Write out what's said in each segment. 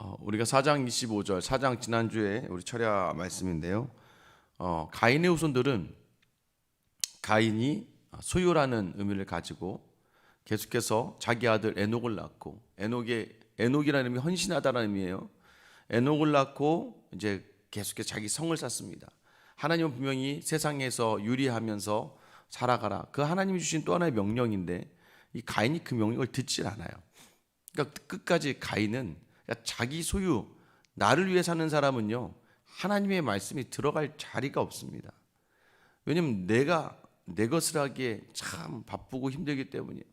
어, 우리가 4장 25절, 4장 지난주에 우리 철야 말씀인데요. 어, 가인의 후손들은 가인이 소유라는 의미를 가지고 계속해서 자기 아들 에녹을 낳고 에녹의 에녹이라는 의미 헌신하다라는 의미예요. 에녹을 낳고 이제 계속해서 자기 성을 쌓습니다. 하나님은 분명히 세상에서 유리하면서 살아가라. 그 하나님이 주신 또 하나의 명령인데 이 가인이 그 명령을 듣질 않아요. 그러니까 끝까지 가인은 자기 소유 나를 위해 사는 사람은요 하나님의 말씀이 들어갈 자리가 없습니다. 왜냐면 내가 내 것을 하기에 참 바쁘고 힘들기 때문이에요.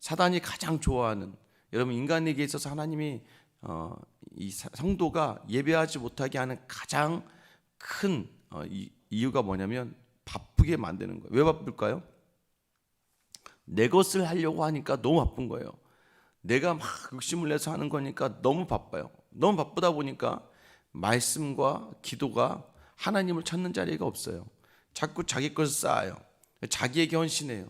사단이 가장 좋아하는 여러분 인간에게 있어서 하나님이 어, 이 사- 성도가 예배하지 못하게 하는 가장 큰 어, 이, 이유가 뭐냐면 바쁘게 만드는 거예요. 왜 바쁠까요? 내 것을 하려고 하니까 너무 바쁜 거예요. 내가 막 욕심을 내서 하는 거니까 너무 바빠요. 너무 바쁘다 보니까 말씀과 기도가 하나님을 찾는 자리가 없어요. 자꾸 자기 것을 쌓아요. 자기에게 헌신해요.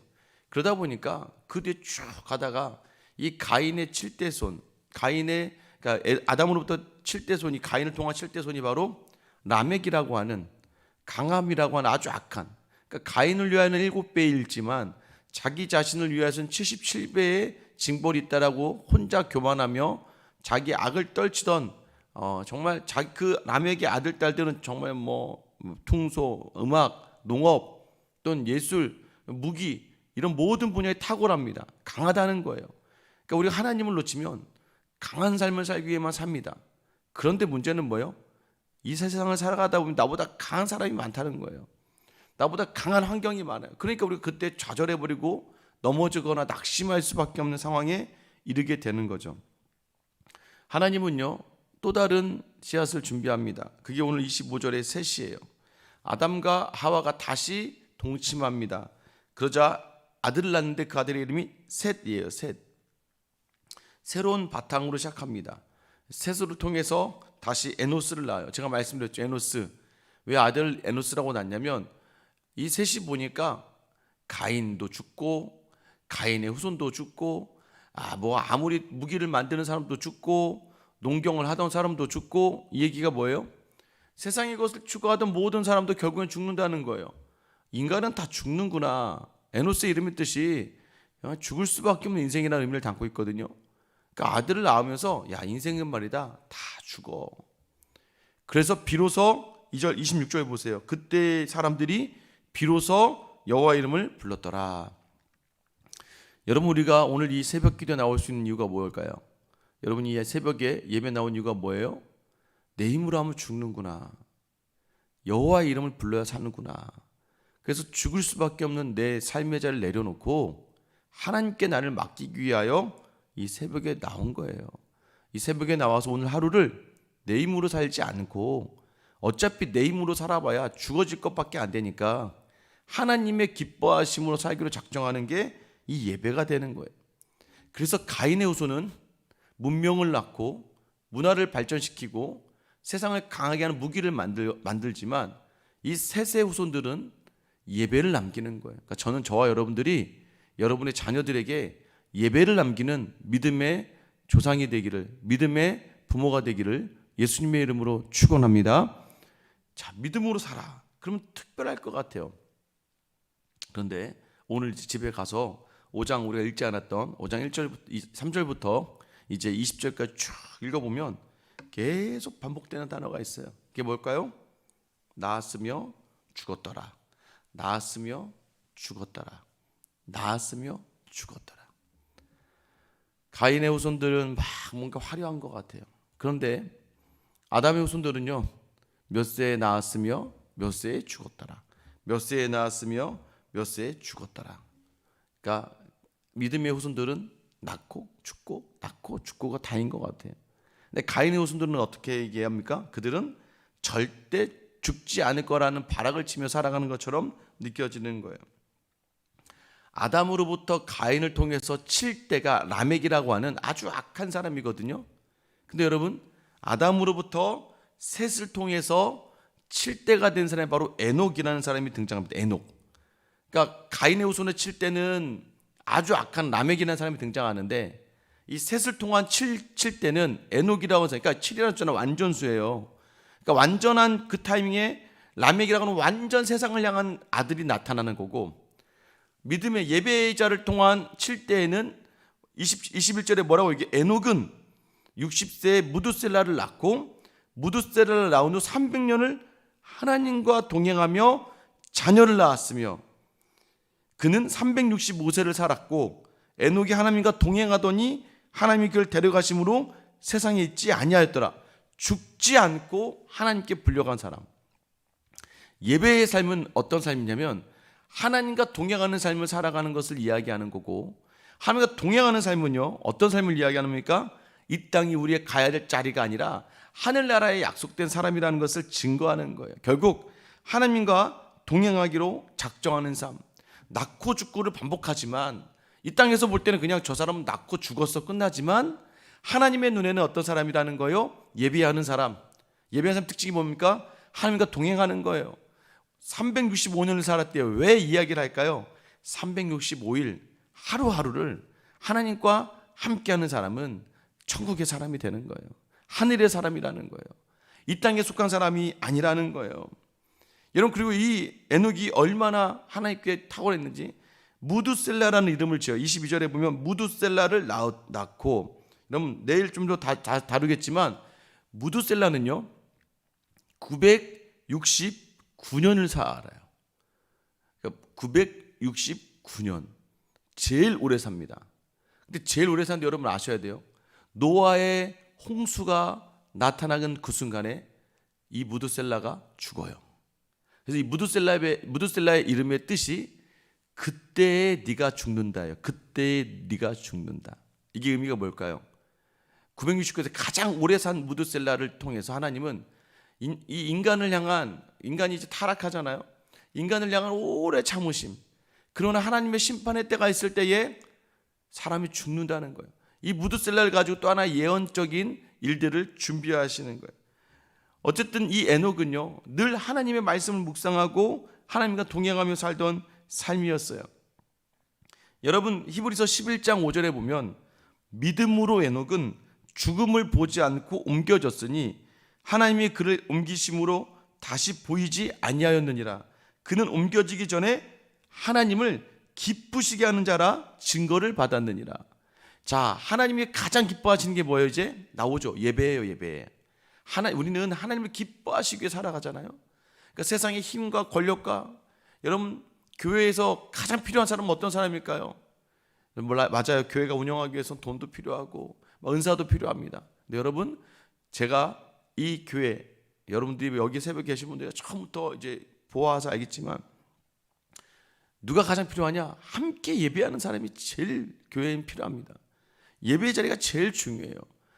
그러다 보니까 그 뒤에 쭉 가다가 이 가인의 칠대손 가인의 그러니까 에- 아담으로부터 칠대손이 가인을 통한 칠대손이 바로 라멕이라고 하는 강함이라고 하는 아주 악한 그러니까 가인을 위하여는 일곱 배일지만 자기 자신을 위하여서는 77배의 징벌이 있다라고 혼자 교만하며 자기 악을 떨치던 어, 정말 자기 그 라멕의 아들 딸들은 정말 뭐 퉁소, 음악, 농업 또는 예술, 무기 이런 모든 분야에 탁월합니다. 강하다는 거예요. 그러니까 우리가 하나님을 놓치면 강한 삶을 살기 위해만 삽니다. 그런데 문제는 뭐예요? 이 세상을 살아가다 보면 나보다 강한 사람이 많다는 거예요. 나보다 강한 환경이 많아요. 그러니까 우리가 그때 좌절해버리고 넘어지거나 낙심할 수밖에 없는 상황에 이르게 되는 거죠. 하나님은요, 또 다른 씨앗을 준비합니다. 그게 오늘 25절의 셋이에요. 아담과 하와가 다시 동침합니다. 그러자 아들을 낳는데 그 아들의 이름이 셋이에요, 셋. 새로운 바탕으로 시작합니다. 셋을 통해서 다시 에노스를 낳아요. 제가 말씀드렸죠, 에노스. 왜 아들 에노스라고 낳냐면 이 셋이 보니까 가인도 죽고 가인의 후손도 죽고 아 뭐 아무리 무기를 만드는 사람도 죽고 농경을 하던 사람도 죽고 이 얘기가 뭐예요? 세상의 것을 추구하던 모든 사람도 결국엔 죽는다는 거예요. 인간은 다 죽는구나. 에노스의 이름의 뜻이 죽을 수밖에 없는 인생이라는 의미를 담고 있거든요. 그러니까 아들을 낳으면서 야 인생은 말이다 다 죽어. 그래서 비로소 2절 26절에 보세요. 그때 사람들이 비로소 여호와 이름을 불렀더라. 여러분 우리가 오늘 이 새벽 기도에 나올 수 있는 이유가 뭘까요? 여러분이 이 새벽에 예배 나온 이유가 뭐예요? 내 힘으로 하면 죽는구나. 여호와의 이름을 불러야 사는구나. 그래서 죽을 수밖에 없는 내 삶의 자를 내려놓고 하나님께 나를 맡기기 위하여 이 새벽에 나온 거예요. 이 새벽에 나와서 오늘 하루를 내 힘으로 살지 않고 어차피 내 힘으로 살아봐야 죽어질 것밖에 안 되니까 하나님의 기뻐하심으로 살기로 작정하는 게 이 예배가 되는 거예요. 그래서 가인의 후손은 문명을 낳고 문화를 발전시키고 세상을 강하게 하는 무기를 만들, 만들지만 이 셋의 후손들은 예배를 남기는 거예요. 그러니까 저는 저와 여러분들이 여러분의 자녀들에게 예배를 남기는 믿음의 조상이 되기를 믿음의 부모가 되기를 예수님의 이름으로 축원합니다. 자, 믿음으로 살아. 그러면 특별할 것 같아요. 그런데 오늘 집에 가서 5장 우리가 읽지 않았던 5장 1절 3절부터 이제 20절까지 쭉 읽어보면 계속 반복되는 단어가 있어요. 그게 뭘까요? 나았으며 죽었더라. 나았으며 죽었더라. 나았으며 죽었더라. 가인의 후손들은 막 뭔가 화려한 것 같아요. 그런데 아담의 후손들은요 몇 세에 나았으며 몇 세에 죽었더라. 몇 세에 나았으며 몇 세에 죽었더라. 그러니까 믿음의 후손들은 낳고 죽고 낳고 죽고가 다인 것 같아요. 근데 가인의 후손들은 어떻게 얘기합니까? 그들은 절대 죽지 않을 거라는 발악을 치며 살아가는 것처럼 느껴지는 거예요. 아담으로부터 가인을 통해서 7대가 라멕이라고 하는 아주 악한 사람이거든요. 근데 여러분, 아담으로부터 셋을 통해서 7대가 된 사람이 바로 에녹이라는 사람이 등장합니다. 에녹. 그러니까 가인의 후손의 7대는 아주 악한 라멕이라는 사람이 등장하는데 이 셋을 통한 7, 칠 때는 에녹이라고 해서 그러니까 7이라는 숫자는 완전수예요. 그러니까 완전한 그 타이밍에 라멕이라고 하는 완전 세상을 향한 아들이 나타나는 거고 믿음의 예배자를 통한 7대에는 20, 21절에 뭐라고 이게 에녹은 60세에 무두셀라를 낳고 무두셀라를 낳은 후 300년을 하나님과 동행하며 자녀를 낳았으며 그는 365세를 살았고 에녹이 하나님과 동행하더니 하나님이 그를 데려가심으로 세상에 있지 아니하였더라. 죽지 않고 하나님께 불려간 사람. 예배의 삶은 어떤 삶이냐면 하나님과 동행하는 삶을 살아가는 것을 이야기하는 거고 하나님과 동행하는 삶은요 어떤 삶을 이야기하는 겁니까? 이 땅이 우리의 가야 될 자리가 아니라 하늘나라에 약속된 사람이라는 것을 증거하는 거예요. 결국 하나님과 동행하기로 작정하는 삶. 낳고 죽고를 반복하지만 이 땅에서 볼 때는 그냥 저 사람은 낳고 죽었어 끝나지만 하나님의 눈에는 어떤 사람이라는 거요? 예배하는 사람. 예배하는 사람 특징이 뭡니까? 하나님과 동행하는 거예요. 365년을 살았대요. 왜 이야기를 할까요? 365일 하루하루를 하나님과 함께하는 사람은 천국의 사람이 되는 거예요. 하늘의 사람이라는 거예요. 이 땅에 속한 사람이 아니라는 거예요. 여러분 그리고 이 에녹이 얼마나 하나님께 탁월했는지 무두셀라라는 이름을 지어 22절에 보면 무두셀라를 낳고 그럼 내일 좀 더 다루겠지만 무두셀라는요 969년을 살아요. 969년 제일 오래 삽니다. 근데 제일 오래 사는데 여러분 아셔야 돼요. 노아의 홍수가 나타나는 그 순간에 이 무두셀라가 죽어요. 그래서 이 무두셀라의 무두셀라의 이름의 뜻이 그때에 네가 죽는다예요. 그때에 네가 죽는다. 이게 의미가 뭘까요? 969에서 가장 오래 산 무두셀라를 통해서 하나님은 이 인간을 향한 인간이 이제 타락하잖아요. 인간을 향한 오래 참으심. 그러나 하나님의 심판의 때가 있을 때에 사람이 죽는다는 거예요. 이 무드셀라를 가지고 또 하나 예언적인 일들을 준비하시는 거예요. 어쨌든 이 에녹은요, 늘 하나님의 말씀을 묵상하고 하나님과 동행하며 살던 삶이었어요. 여러분, 히브리서 11장 5절에 보면 믿음으로 에녹은 죽음을 보지 않고 옮겨졌으니 하나님이 그를 옮기심으로 다시 보이지 아니하였느니라. 그는 옮겨지기 전에 하나님을 기쁘시게 하는 자라 증거를 받았느니라. 자, 하나님이 가장 기뻐하시는 게 뭐예요, 이제? 나오죠. 예배예요, 예배. 하나, 우리는 하나님을 기뻐하시기 위해 살아가잖아요. 그러니까 세상의 힘과 권력과 여러분, 교회에서 가장 필요한 사람은 어떤 사람일까요? 몰라, 맞아요. 교회가 운영하기 위해서 돈도 필요하고, 뭐 은사도 필요합니다. 근데 여러분, 제가 이 교회, 여러분들이 여기 새벽에 계신 분들이 처음부터 이제 보아서 알겠지만, 누가 가장 필요하냐? 함께 예배하는 사람이 제일 교회엔 필요합니다. 예배 자리가 제일 중요해요.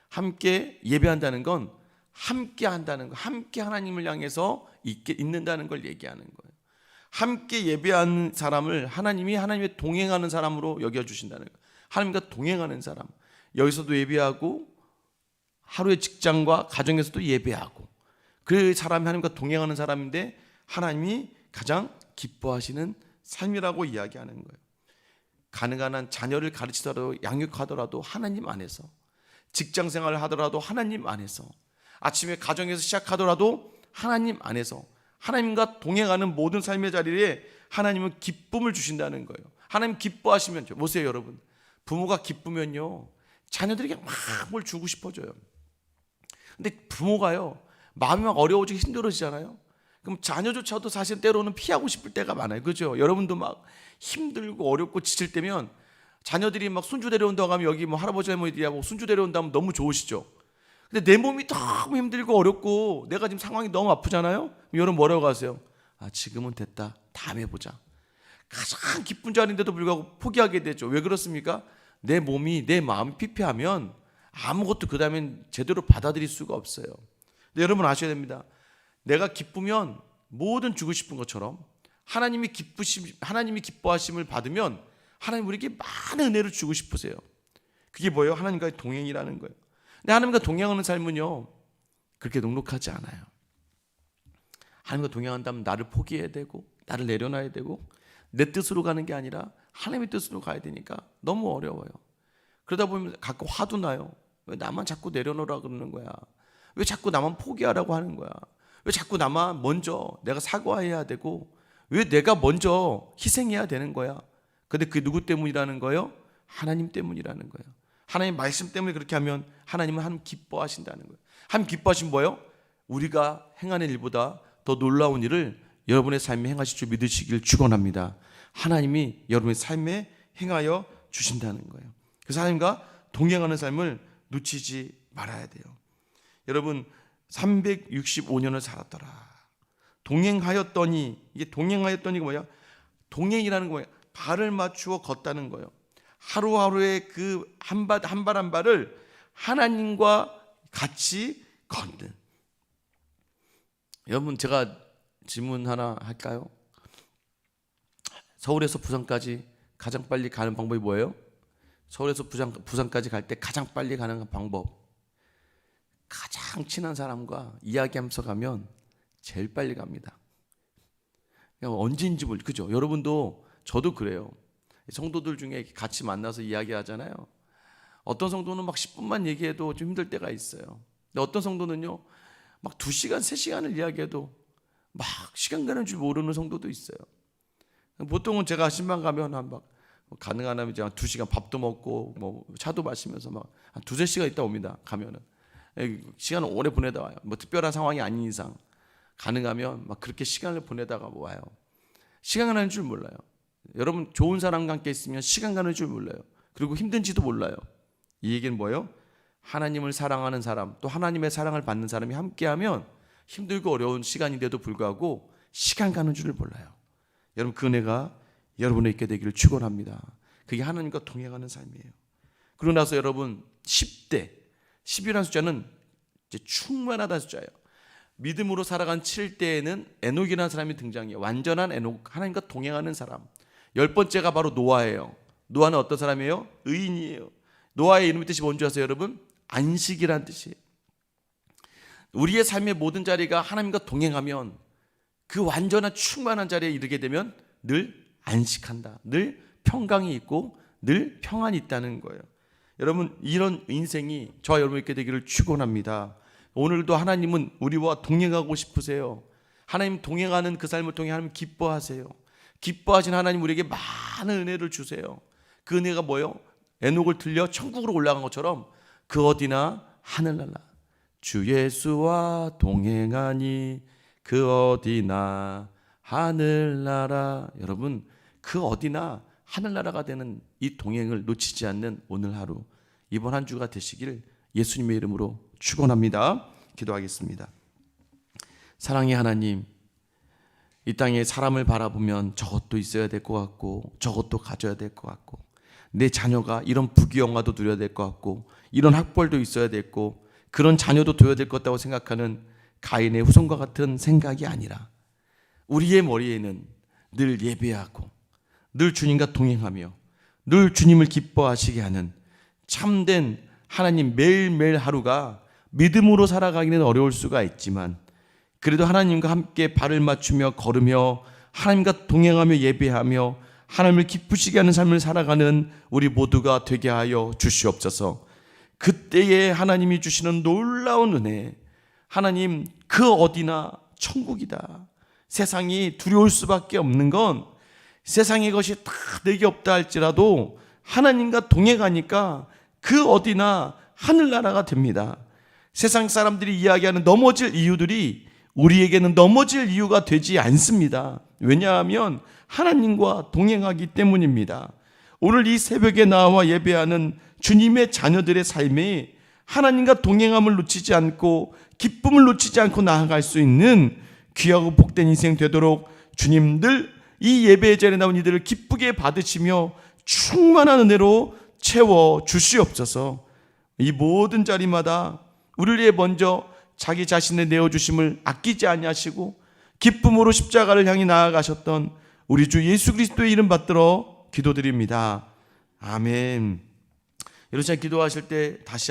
함께 예배한다는 건 함께 한다는 거, 함께 하나님을 향해서 있게 있는다는 걸 얘기하는 거예요. 함께 예배하는 사람을 하나님이 하나님의 동행하는 사람으로 여겨 주신다는 거예요. 하나님과 동행하는 사람. 여기서도 예배하고 하루의 직장과 가정에서도 예배하고 그 사람이 하나님과 동행하는 사람인데 하나님이 가장 기뻐하시는 삶이라고 이야기하는 거예요. 가능한 한 자녀를 가르치더라도 양육하더라도 하나님 안에서 직장 생활을 하더라도 하나님 안에서 아침에 가정에서 시작하더라도 하나님 안에서 하나님과 동행하는 모든 삶의 자리에 하나님은 기쁨을 주신다는 거예요. 하나님 기뻐하시면 보세요, 여러분. 부모가 기쁘면요. 자녀들에게 막 뭘 주고 싶어져요. 근데 부모가요. 마음이 막 어려워지고 힘들어지잖아요. 그럼 자녀조차도 사실 때로는 피하고 싶을 때가 많아요. 그죠? 여러분도 막 힘들고 어렵고 지칠 때면 자녀들이 막 손주 데려온다고 하면 여기 뭐 할아버지 할머니들하고 손주 데려온다면 너무 좋으시죠. 근데 내 몸이 너무 힘들고 어렵고 내가 지금 상황이 너무 아프잖아요. 여러분 뭐라고 하세요? 아 지금은 됐다. 다음에 보자. 가장 기쁜 자리인데도 불구하고 포기하게 되죠. 왜 그렇습니까? 내 몸이 내 마음이 피폐하면 아무것도 그 다음엔 제대로 받아들일 수가 없어요. 근데 여러분 아셔야 됩니다. 내가 기쁘면 모든 주고 싶은 것처럼 하나님이 기쁘심 하나님이 기뻐하심을 받으면 하나님 우리에게 많은 은혜를 주고 싶으세요. 그게 뭐예요? 하나님과의 동행이라는 거예요. 근데 하나님과 동행하는 삶은요. 그렇게 녹록하지 않아요. 하나님과 동행한다면 나를 포기해야 되고 나를 내려놔야 되고 내 뜻으로 가는 게 아니라 하나님의 뜻으로 가야 되니까 너무 어려워요. 그러다 보면 가끔 화도 나요. 왜 나만 자꾸 내려놓으라 그러는 거야? 왜 자꾸 나만 포기하라고 하는 거야? 왜 자꾸 나만 먼저 내가 사과해야 되고 왜 내가 먼저 희생해야 되는 거야? 근데 그 누구 때문이라는 거예요? 하나님 때문이라는 거예요. 하나님 말씀 때문에 그렇게 하면 하나님은 하나님 기뻐하신다는 거예요. 하나님 기뻐하신 뭐예요? 우리가 행하는 일보다 더 놀라운 일을 여러분의 삶에 행하실 줄 믿으시길 축원합니다. 하나님이 여러분의 삶에 행하여 주신다는 거예요. 그래서 하나님과 동행하는 삶을 놓치지 말아야 돼요. 여러분 365년을 살았더라. 동행하였더니 이게 동행하였더니가 뭐야? 동행이라는 거예요. 발을 맞추어 걷다는 거예요. 하루하루의 그 한 발 한 발 한 발을 하나님과 같이 걷는. 여러분 제가 질문 하나 할까요? 서울에서 부산까지 가장 빨리 가는 방법이 뭐예요? 서울에서 부산, 부산까지 갈 때 가장 빨리 가는 방법. 가장 친한 사람과 이야기하면서 가면 제일 빨리 갑니다. 언제인지 몰 그죠? 여러분도 저도 그래요. 성도들 중에 같이 만나서 이야기하잖아요. 어떤 성도는 막 10분만 얘기해도 좀 힘들 때가 있어요. 근데 어떤 성도는요, 막 2시간, 3시간을 이야기해도 막 시간 가는 줄 모르는 성도도 있어요. 보통은 제가 신방 가면 한 막 가능하면 이제 한 2시간 밥도 먹고 뭐 차도 마시면서 막 한 두세 시간 있다 옵니다. 가면은. 시간을 오래 보내다 와요. 뭐 특별한 상황이 아닌 이상 가능하면 막 그렇게 시간을 보내다가 와요. 시간 가는 줄 몰라요. 여러분 좋은 사람과 함께 있으면 시간 가는 줄 몰라요. 그리고 힘든지도 몰라요. 이 얘기는 뭐예요? 하나님을 사랑하는 사람, 또 하나님의 사랑을 받는 사람이 함께하면 힘들고 어려운 시간인데도 불구하고 시간 가는 줄을 몰라요. 여러분 그 은혜가 여러분에 있게 되기를 축원합니다. 그게 하나님과 동행하는 삶이에요. 그러고 나서 여러분 10대 10이라는 숫자는 이제 충만하다는 숫자예요. 믿음으로 살아간 7대에는 에녹이라는 사람이 등장해요. 완전한 에녹, 하나님과 동행하는 사람. 열 번째가 바로 노아예요. 노아는 어떤 사람이에요? 의인이에요. 노아의 이름의 뜻이 뭔지 아세요, 여러분? 안식이라는 뜻이에요. 우리의 삶의 모든 자리가 하나님과 동행하면 그 완전한 충만한 자리에 이르게 되면 늘 안식한다. 늘 평강이 있고 늘 평안이 있다는 거예요. 여러분 이런 인생이 저와 여러분 있게 되기를 축원합니다. 오늘도 하나님은 우리와 동행하고 싶으세요. 하나님 동행하는 그 삶을 통해 하나님 기뻐하세요. 기뻐하신 하나님 우리에게 많은 은혜를 주세요. 그 은혜가 뭐요? 에녹을 들려 천국으로 올라간 것처럼 그 어디나 하늘나라 주 예수와 동행하니 그 어디나 하늘나라 여러분 그 어디나 하늘나라가 되는 이 동행을 놓치지 않는 오늘 하루 이번 한 주가 되시기를 예수님의 이름으로 축원합니다. 기도하겠습니다. 사랑의 하나님 이 땅에 사람을 바라보면 저것도 있어야 될 것 같고 저것도 가져야 될 것 같고 내 자녀가 이런 부귀영화도 누려야 될 것 같고 이런 학벌도 있어야 됐고 그런 자녀도 둬야 될 것 같다고 생각하는 가인의 후손과 같은 생각이 아니라 우리의 머리에는 늘 예배하고 늘 주님과 동행하며 늘 주님을 기뻐하시게 하는 참된 하나님 매일매일 하루가 믿음으로 살아가기는 어려울 수가 있지만 그래도 하나님과 함께 발을 맞추며 걸으며 하나님과 동행하며 예배하며 하나님을 기쁘시게 하는 삶을 살아가는 우리 모두가 되게 하여 주시옵소서. 그때에 하나님이 주시는 놀라운 은혜, 하나님 그 어디나 천국이다. 세상이 두려울 수밖에 없는 건 세상의 것이 다 내게 없다 할지라도 하나님과 동행하니까 그 어디나 하늘나라가 됩니다. 세상 사람들이 이야기하는 넘어질 이유들이 우리에게는 넘어질 이유가 되지 않습니다. 왜냐하면 하나님과 동행하기 때문입니다. 오늘 이 새벽에 나와 예배하는 주님의 자녀들의 삶이 하나님과 동행함을 놓치지 않고 기쁨을 놓치지 않고 나아갈 수 있는 귀하고 복된 인생 되도록 주님들 이 예배의 자리에 나온 이들을 기쁘게 받으시며 충만한 은혜로 채워 주시옵소서. 이 모든 자리마다 우리를 위해 먼저 자기 자신의 내어 주심을 아끼지 아니하시고 기쁨으로 십자가를 향해 나아가셨던 우리 주 예수 그리스도의 이름 받들어 기도드립니다. 아멘. 이렇게 기도하실 때 다시